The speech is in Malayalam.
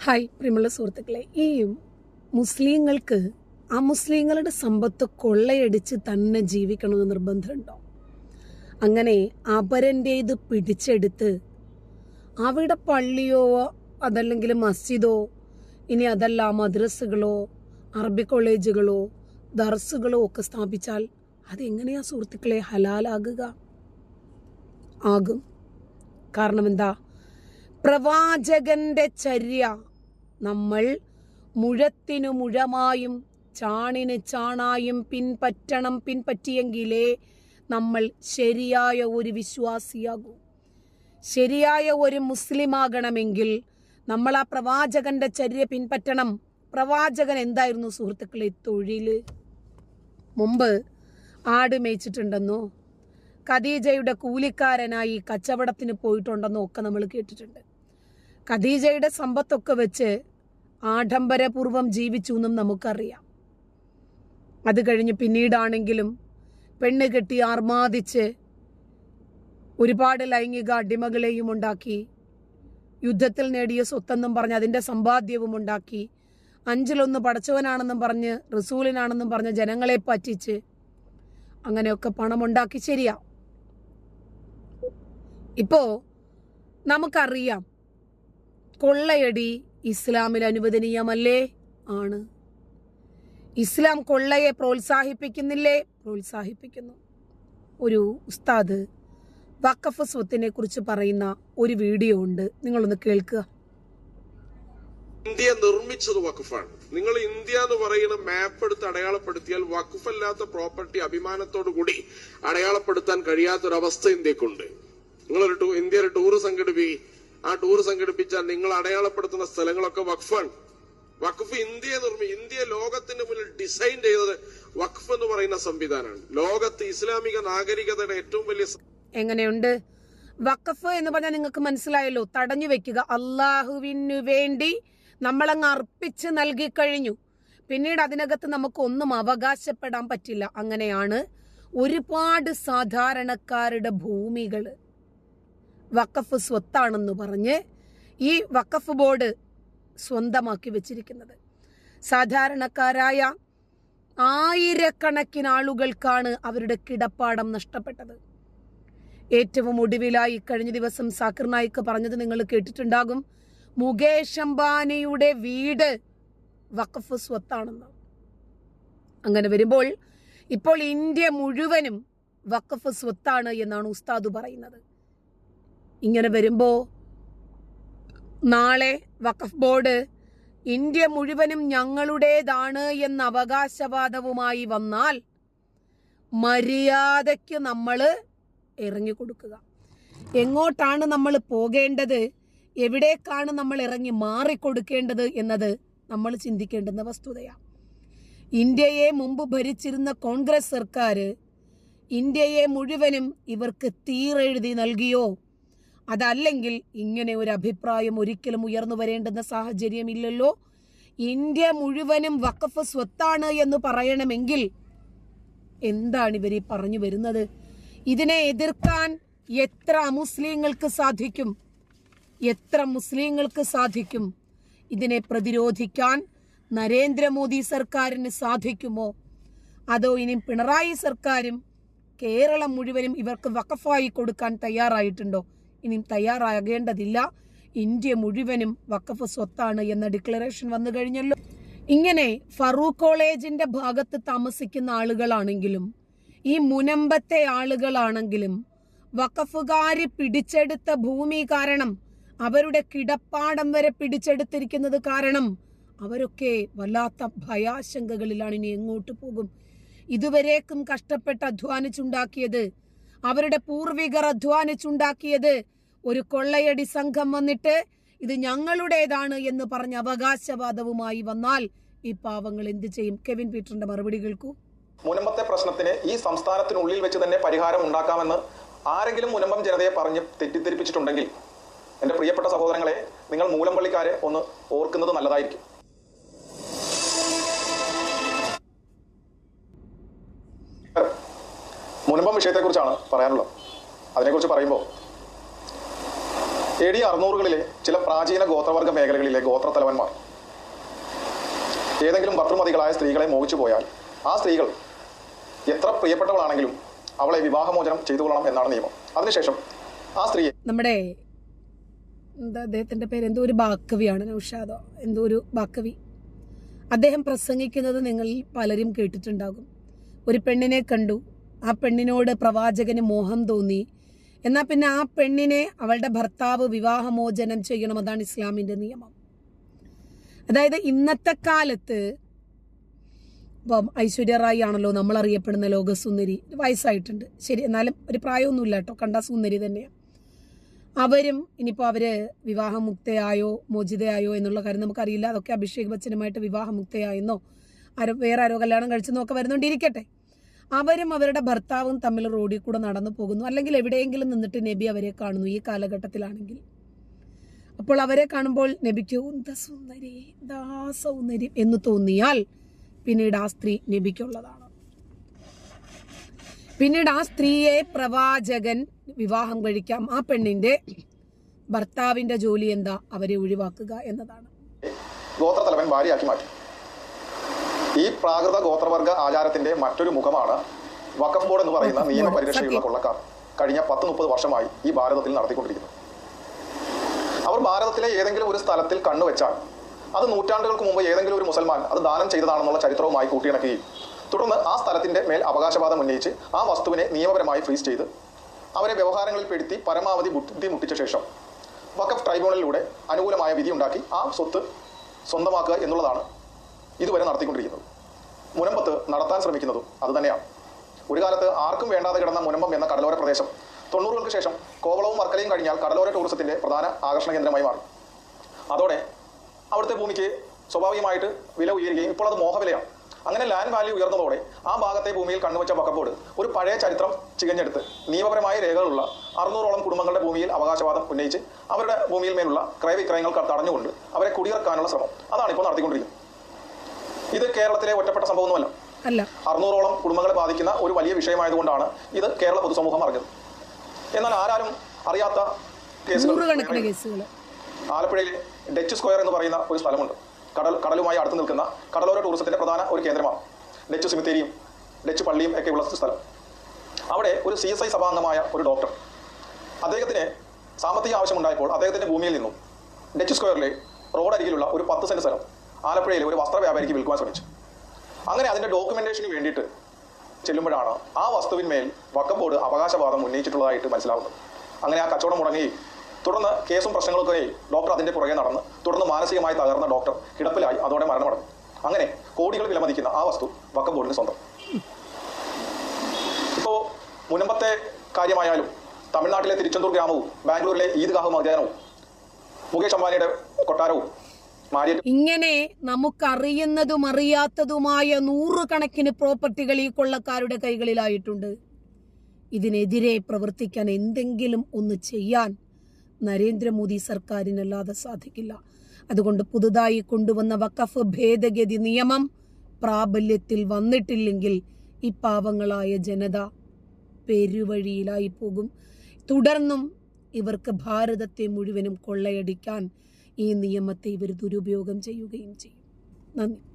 ഹായ് പ്രിയമുള്ള സുഹൃത്തുക്കളെ. ഈ മുസ്ലിങ്ങൾക്ക് ആ മുസ്ലിങ്ങളുടെ സമ്പത്ത് കൊള്ളയടിച്ച് തന്നെ ജീവിക്കണമെന്ന് നിർബന്ധമുണ്ടോ? അങ്ങനെ അപരന്റേത് പിടിച്ചെടുത്ത് അവിടെ പള്ളിയോ അതല്ലെങ്കിൽ മസ്ജിദോ ഇനി അതല്ല മദ്രസകളോ അറബി കോളേജുകളോ ദർസുകളോ ഒക്കെ സ്ഥാപിച്ചാൽ അതെങ്ങനെയാ സുഹൃത്തുക്കളെ ഹലാലാകുക? ആകും. കാരണം എന്താ? പ്രവാചകന്റെ ചര്യ നമ്മൾ മുഴത്തിനു മുഴമായും ചാണിന് ചാണായും പിൻപറ്റണം പിൻപറ്റിയെങ്കിലേ നമ്മൾ ശരിയായ ഒരു വിശ്വാസിയാകൂ. ശരിയായ ഒരു മുസ്ലിമാകണമെങ്കിൽ നമ്മൾ ആ പ്രവാചകന്റെ ചര്യ പിൻപറ്റണം. പ്രവാചകൻ എന്തായിരുന്നു സുഹൃത്തുക്കളെ തൊഴിൽ? മുമ്പ് ആട് മേയിച്ചിട്ടുണ്ടെന്നോ? ഖദീജയുടെ കൂലിക്കാരനായി കച്ചവടത്തിന് പോയിട്ടുണ്ടെന്നോ ഒക്കെ നമ്മൾ കേട്ടിട്ടുണ്ട്. ഖദീജയുടെ സമ്പത്തൊക്കെ വെച്ച് ആഡംബരപൂർവം ജീവിച്ചു എന്നും നമുക്കറിയാം. അത് കഴിഞ്ഞ് പിന്നീടാണെങ്കിലും പെണ്ണ് കെട്ടി ആർമാദിച്ച് ഒരുപാട് ലൈംഗിക അടിമകളെയും ഉണ്ടാക്കി യുദ്ധത്തിൽ നേടിയ സ്വത്തെന്നും പറഞ്ഞ് അതിന്റെ സമ്പാദ്യവും ഉണ്ടാക്കി അഞ്ചിലൊന്ന് പടച്ചവനാണെന്നും പറഞ്ഞ് റസൂലിനാണെന്നും പറഞ്ഞ് ജനങ്ങളെ പറ്റിച്ച് അങ്ങനെയൊക്കെ പണമുണ്ടാക്കി ശരിയാ. ഇപ്പോൾ നമുക്കറിയാം കൊള്ളയടി ഇസ്ലാമിൽ അനുവദനീയമല്ലേ? ആണ്. ഇസ്ലാം കൊള്ളയെ പ്രോത്സാഹിപ്പിക്കുന്നില്ലേ? പ്രോത്സാഹിപ്പിക്കുന്നു. ഒരു ഉസ്താദ് വക്കഫ് സ്വത്തിനെ കുറിച്ച് പറയുന്ന ഒരു വീഡിയോ ഉണ്ട്. നിങ്ങളൊന്ന് കേൾക്കുക. ഇന്ത്യ നിർമ്മിച്ചത് വഖഫാണ്. നിങ്ങൾ ഇന്ത്യ എന്ന് പറയുന്ന മാപ്പ് എടുത്ത് അടയാളപ്പെടുത്തിയാൽ വഖഫ് അല്ലാത്ത പ്രോപ്പർട്ടി അഭിമാനത്തോടു കൂടി അടയാളപ്പെടുത്താൻ കഴിയാത്തൊരവസ്ഥ ഇന്ത്യക്കുണ്ട്. നിങ്ങളൊരു ഇന്ത്യ ഒരു ടൂർ സംഘടിപ്പി ആ ടൂർ സംഘടിപ്പിച്ചാൽ നിങ്ങൾ അടയാളപ്പെടുത്തുന്ന സ്ഥലങ്ങളൊക്കെ വഖഫാണ്. വഖഫ് ഇന്ത്യയെ നിർമ്മി ഇന്ത്യ ലോകത്തിന് മുന്നിൽ ഡിസൈൻ ചെയ്തത് വഖഫ് എന്ന് പറയുന്ന സംവിധാനമാണ്. ലോകത്ത് ഇസ്ലാമിക നാഗരികതയുടെ ഏറ്റവും വലിയ എങ്ങനെയുണ്ട്? വഖഫ് എന്ന് പറഞ്ഞാൽ നിങ്ങൾക്ക് മനസ്സിലായല്ലോ. തടഞ്ഞു വെക്കുക. അള്ളാഹുവിനു വേണ്ടി നമ്മളങ്ങ് അർപ്പിച്ച് നൽകി കഴിഞ്ഞു. പിന്നീട് അതിനകത്ത് നമുക്ക് ഒന്നും അവകാശപ്പെടാൻ പറ്റില്ല. അങ്ങനെയാണ് ഒരുപാട് സാധാരണക്കാരുടെ ഭൂമികൾ വഖഫ് സ്വത്താണെന്ന് പറഞ്ഞ് ഈ വഖഫ് ബോർഡ് സ്വന്തമാക്കി വെച്ചിരിക്കുന്നത്. സാധാരണക്കാരായ ആയിരക്കണക്കിന് ആളുകൾക്കാണ് അവരുടെ കിടപ്പാടം നഷ്ടപ്പെട്ടത്. ഏറ്റവും ഒടുവിലായി കഴിഞ്ഞ ദിവസം സാക്കിർ നായിക്ക് പറഞ്ഞത് നിങ്ങൾ കേട്ടിട്ടുണ്ടാകും. മുകേഷ് അംബാനിയുടെ വീട് വഖഫ് സ്വത്താണെന്ന്. അങ്ങനെ വരുമ്പോൾ ഇപ്പോൾ ഇന്ത്യ മുഴുവനും വഖഫ് സ്വത്താണ് എന്നാണ് ഉസ്താദ് പറയുന്നത്. ഇങ്ങനെ വരുമ്പോൾ നാളെ വഖഫ് ബോർഡ് ഇന്ത്യ മുഴുവനും ഞങ്ങളുടേതാണ് എന്ന അവകാശവാദവുമായി വന്നാൽ മര്യാദയ്ക്ക് നമ്മൾ ഇറങ്ങിക്കൊടുക്കുക. എങ്ങോട്ടാണ് നമ്മൾ പോകേണ്ടത്? എവിടേക്കാണ് നമ്മൾ ഇറങ്ങി മാറിക്കൊടുക്കേണ്ടത് എന്നത് നമ്മൾ ചിന്തിക്കേണ്ടുന്ന വസ്തുതയാണ് ഇന്ത്യയെ മുമ്പ് ഭരിച്ചിരുന്ന കോൺഗ്രസ് സർക്കാർ ഇന്ത്യയെ മുഴുവനും ഇവർക്ക് തീരെഴുതി നൽകിയോ? അതല്ലെങ്കിൽ ഇങ്ങനെ ഒരു അഭിപ്രായം ഒരിക്കലും ഉയർന്നു വരേണ്ടുന്ന സാഹചര്യമില്ലല്ലോ? ഇന്ത്യ മുഴുവനും വഖഫ് സ്വത്താണ് എന്ന് പറയണമെങ്കിൽ എന്താണ് ഇവർ ഈ പറഞ്ഞു വരുന്നത്? ഇതിനെ എതിർക്കാൻ എത്ര അമുസ്ലിങ്ങൾക്ക് സാധിക്കും? എത്ര മുസ്ലിങ്ങൾക്ക് സാധിക്കും? ഇതിനെ പ്രതിരോധിക്കാൻ നരേന്ദ്രമോദി സർക്കാരിന് സാധിക്കുമോ? അതോ ഇനി പിണറായി സർക്കാരും കേരളം മുഴുവനും ഇവർക്ക് വഖഫായി കൊടുക്കാൻ തയ്യാറായിട്ടുണ്ടോ? ഇനി തയ്യാറാകേണ്ടതില്ല. ഇന്ത്യ മുഴുവനും വഖഫ് സ്വത്താണ് എന്ന ഡിക്ലറേഷൻ വന്നു കഴിഞ്ഞല്ലോ. ഇങ്ങനെ ഫറൂഖ് കോളേജിന്റെ ഭാഗത്ത് താമസിക്കുന്ന ആളുകളാണെങ്കിലും ഈ മുനമ്പത്തെ ആളുകളാണെങ്കിലും വഖഫുകാർ പിടിച്ചെടുത്ത ഭൂമി കാരണം അവരുടെ കിടപ്പാടം വരെ പിടിച്ചെടുത്തിരിക്കുന്നത് കാരണം അവരൊക്കെ വല്ലാത്ത ഭയാശങ്കകളിലാണ് ഇനി എങ്ങോട്ട് പോകും. ഇതുവരേക്കും കഷ്ടപ്പെട്ട് അധ്വാനിച്ചുണ്ടാക്കിയത് അവരുടെ പൂർവികർ അധ്വാനിച്ചുണ്ടാക്കിയത് ഒരു കൊള്ളയടി സംഘം വന്നിട്ട് ഇത് ഞങ്ങളുടേതാണ് എന്ന് പറഞ്ഞ അവകാശവാദവുമായി വന്നാൽ ഈ പാവങ്ങൾ എന്ത് ചെയ്യും? കെവിൻ പീറ്ററിന്റെ മറുപടി കേൾക്കൂ. മുനമ്പത്തെ പ്രശ്നത്തിന് ഈ സംസ്ഥാനത്തിനുള്ളിൽ വെച്ച് തന്നെ പരിഹാരം ഉണ്ടാക്കാമെന്ന് ആരെങ്കിലും മുനമ്പം ജനതയെ പറഞ്ഞ് തെറ്റിദ്ധരിപ്പിച്ചിട്ടുണ്ടെങ്കിൽ എന്റെ പ്രിയപ്പെട്ട സഹോദരങ്ങളെ നിങ്ങൾ മൂലംപള്ളിക്കാരെ ഒന്ന് ഓർക്കുന്നത് നല്ലതായിരിക്കും. മുനമ്പം വിഷയത്തെക്കുറിച്ചാണ് പറയാനുള്ളത്. അതിനെക്കുറിച്ച് പറയുമ്പോൾ എ ഡി അറുന്നൂറുകളിലെ ചില പ്രാചീന ഗോത്രവർഗ മേഖലകളിലെ ഗോത്രത്തലവന്മാർ. ഏതെങ്കിലും ഭർത്തൃമതികളായ സ്ത്രീകളെ മോഹിച്ചു പോയാൽ ആ സ്ത്രീകൾ എത്ര പ്രിയപ്പെട്ടവളാണെങ്കിലും അവളെ വിവാഹമോചനം ചെയ്തു കൊള്ളണം എന്നാണ് നിയമം. അതിനുശേഷം ആ സ്ത്രീയെ നമ്മുടെ എന്താ അദ്ദേഹത്തിന്റെ പേര്? എന്തോ ഒരു ബാക്കവിയാണ് നൗഷാദോ. എന്തോ ഒരു ബാക്കവി. അദ്ദേഹം പ്രസംഗിക്കുന്നത് നിങ്ങൾ പലരും കേട്ടിട്ടുണ്ടാകും. ഒരു പെണ്ണിനെ കണ്ടു. ആ പെണ്ണിനോട് പ്രവാചകന് മോഹം തോന്നി. എന്നാൽ പിന്നെ ആ പെണ്ണിനെ അവളുടെ ഭർത്താവ് വിവാഹമോചനം ചെയ്യണം. അതാണ് ഇസ്ലാമിന്റെ നിയമം. അതായത് ഇന്നത്തെ കാലത്ത് ഇപ്പം ഐശ്വര്യ റായി ആണല്ലോ നമ്മൾ അറിയപ്പെടുന്ന ലോകസുന്ദരി വയസ്സായിട്ടുണ്ട്. ശരി എന്നാലും ഒരു പ്രായമൊന്നുമില്ല കേട്ടോ. കണ്ട സുന്ദരി തന്നെയാണ് അവരും ഇനിയിപ്പോൾ അവർ വിവാഹമുക്തയായോ മോചിതയായോ എന്നുള്ള കാര്യം നമുക്കറിയില്ല. അതൊക്കെ അഭിഷേക് ബച്ചനുമായിട്ട് വിവാഹമുക്തയായെന്നോ ആരോ വേറെ ആരോ കല്യാണം കഴിച്ചെന്നോ ഒക്കെ വരുന്നുകൊണ്ടിരിക്കട്ടെ അവരും അവരുടെ ഭർത്താവും തമ്മിൽ റോഡിൽ കൂടെ നടന്നു പോകുന്നു. അല്ലെങ്കിൽ എവിടെയെങ്കിലും നിന്നിട്ട് നബി അവരെ കാണുന്നു ഈ കാലഘട്ടത്തിലാണെങ്കിൽ. അപ്പോൾ അവരെ കാണുമ്പോൾ നബിക്ക് എന്താ സുന്ദരി എന്താ സൗന്ദര്യം എന്ന് തോന്നിയാൽ പിന്നീട് ആ സ്ത്രീ നബിക്കുള്ളതാണ്. പിന്നീട് ആ സ്ത്രീയെ പ്രവാചകൻ വിവാഹം കഴിക്കാം. ആ പെണ്ണിന്റെ ഭർത്താവിന്റെ ജോലി എന്താ? അവരെ ഒഴിവാക്കുക എന്നതാണ്. ഗോത്രത്തലവൻ ഭാര്യയാക്കി മാറ്റി. ഈ പ്രാകൃത ഗോത്രവർഗ ആചാരത്തിന്റെ മറ്റൊരു മുഖമാണ് വഖഫ് ബോർഡ് എന്ന് പറയുന്ന നിയമപരിരക്ഷയുള്ള കൊള്ളക്കാർ കഴിഞ്ഞ പത്ത് മുപ്പത് വർഷമായി ഈ ഭാരതത്തിൽ നടത്തിക്കൊണ്ടിരിക്കുന്നു. അവർ ഭാരതത്തിലെ ഏതെങ്കിലും ഒരു സ്ഥലത്തിൽ കണ്ണുവെച്ചാൽ അത് നൂറ്റാണ്ടുകൾക്ക് മുമ്പ് ഏതെങ്കിലും ഒരു മുസൽമാൻ അത് ദാനം ചെയ്തതാണെന്നുള്ള ചരിത്രവുമായി കൂട്ടിയിണക്കുകയും തുടർന്ന് ആ സ്ഥലത്തിന്റെ മേൽ അവകാശവാദം ഉന്നയിച്ച് ആ വസ്തുവിനെ നിയമപരമായി ഫ്രീസ് ചെയ്ത് അവരെ വ്യവഹാരങ്ങളിൽ പെടുത്തി പരമാവധി ബുദ്ധി മുട്ടിച്ച ശേഷം വഖഫ് ട്രൈബ്യൂണലിലൂടെ അനുകൂലമായ വിധി ഉണ്ടാക്കി ആ സ്വത്ത് സ്വന്തമാക്കുക എന്നുള്ളതാണ് ഇതുവരെ നടത്തിക്കൊണ്ടിരിക്കുന്നത്. മുനമ്പത്ത് നടത്താൻ ശ്രമിക്കുന്നതും അതുതന്നെയാണ് ഒരു കാലത്ത് ആർക്കും വേണ്ടാതെ കിടന്ന മുനമ്പം എന്ന കടലോര പ്രദേശം തൊണ്ണൂറുകൾക്ക് ശേഷം കോവളവും വർക്കലയും കഴിഞ്ഞാൽ കടലോര ടൂറിസത്തിന്റെ പ്രധാന ആകർഷണ കേന്ദ്രമായി മാറി. അതോടെ അവിടുത്തെ ഭൂമിക്ക് സ്വാഭാവികമായിട്ട് വില ഉയരുകയും ഇപ്പോൾ അത് മോഹവിലയാണ്. അങ്ങനെ ലാൻഡ് വാല്യൂ ഉയർന്നതോടെ ആ ഭാഗത്തെ ഭൂമിയിൽ കണ്ണുവച്ച വക്കബോർഡ് ഒരു പഴയ ചരിത്രം ചികഞ്ഞെടുത്ത് നിയമപരമായ രേഖകളുള്ള അറുന്നൂറോളം കുടുംബങ്ങളുടെ ഭൂമിയിൽ അവകാശവാദം ഉന്നയിച്ച് അവരുടെ ഭൂമിയിൽ മേലുള്ള ക്രയവിക്രയങ്ങൾ തടഞ്ഞുകൊണ്ട് അവരെ കുടിയിറക്കാനുള്ള ശ്രമം. അതാണ് ഇപ്പോൾ നടത്തിക്കൊണ്ടിരിക്കുന്നത്. ഇത് കേരളത്തിലെ ഒറ്റപ്പെട്ട സംഭവമൊന്നുമല്ല. അല്ല. അറുന്നൂറോളം കുടുംബങ്ങളെ ബാധിക്കുന്ന ഒരു വലിയ വിഷയമായതുകൊണ്ടാണ് ഇത് കേരള പൊതുസമൂഹം അറിഞ്ഞത്. എന്നാൽ ആരാരും അറിയാത്ത കേസുകൾ ആലപ്പുഴയിൽ ഡച്ച് സ്ക്വയർ എന്ന് പറയുന്ന ഒരു സ്ഥലമുണ്ട്. കടൽ കടലുമായി അടുത്ത് നിൽക്കുന്ന കടലോര ടൂറിസത്തിന്റെ പ്രധാന ഒരു കേന്ദ്രമാണ് ഡച്ച് സിമിത്തേരിയും ഡച്ച് പള്ളിയും ഒക്കെ ഉള്ള സ്ഥലം. അവിടെ ഒരു സി എസ് ഐ സഭാംഗമായ ഒരു ഡോക്ടർ അദ്ദേഹത്തിന് സാമ്പത്തിക ആവശ്യമുണ്ടായപ്പോൾ അദ്ദേഹത്തിന്റെ ഭൂമിയിൽ നിന്നും ഡച്ച് സ്ക്വയറിലെ റോഡരികിലുള്ള ഒരു പത്ത് സെന്റ് സ്ഥലം ആലപ്പുഴയിലെ ഒരു വസ്ത്ര വ്യാപാരിക്ക് വിൽക്കുവാൻ ശ്രമിച്ചു. അങ്ങനെ അതിന്റെ ഡോക്യുമെന്റേഷന് വേണ്ടിയിട്ട് ചെല്ലുമ്പോഴാണ് ആ വസ്തുവിന്മേൽ വക്കം അവകാശവാദം ഉന്നയിച്ചിട്ടുള്ളതായിട്ട് മനസ്സിലാവുന്നത്. അങ്ങനെ ആ കച്ചവടം മുടങ്ങി. തുടർന്ന് കേസും പ്രശ്നങ്ങളൊക്കെ ഡോക്ടർ അതിന്റെ പുറകെ നടന്ന് തുടർന്ന് മാനസികമായി തകർന്ന ഡോക്ടർ കിടപ്പിലായി അതോടെ മരണമടഞ്ഞു അങ്ങനെ കോടികൾ വിലമതിക്കുന്ന ആ വസ്തു വക്കം ബോർഡിന് സ്വന്തം. ഇപ്പോ മുനമ്പത്തെ കാര്യമായാലും തമിഴ്നാട്ടിലെ തിരുച്ചെന്തൂർ ഗ്രാമവും ബാംഗ്ലൂരിലെ ഈദ്ഗാഹ് മൈതാനവും മുകേഷ് അംബാനിയുടെ കൊട്ടാരവും ഇങ്ങനെ നമുക്കറിയുന്നതും അറിയാത്തതുമായ നൂറുകണക്കിന് പ്രോപ്പർട്ടികൾ ഈ കൊള്ളക്കാരുടെ കൈകളിലായിട്ടുണ്ട്. ഇതിനെതിരെ പ്രവർത്തിക്കാൻ എന്തെങ്കിലും ഒന്ന് ചെയ്യാൻ നരേന്ദ്രമോദി സർക്കാരിനല്ലാതെ സാധിക്കില്ല. അതുകൊണ്ട് പുതുതായി കൊണ്ടുവന്ന വഖഫ് ഭേദഗതി നിയമം പ്രാബല്യത്തിൽ വന്നിട്ടില്ലെങ്കിൽ ഈ പാവങ്ങളായ ജനത പെരുവഴിയിലായി പോകും. തുടർന്നും ഇവർക്ക് ഭാരതത്തെ മുഴുവനും കൊള്ളയടിക്കാൻ ഈ നിയമത്തെ ഇവർ ദുരുപയോഗം ചെയ്യുകയും ചെയ്യും. നന്ദി.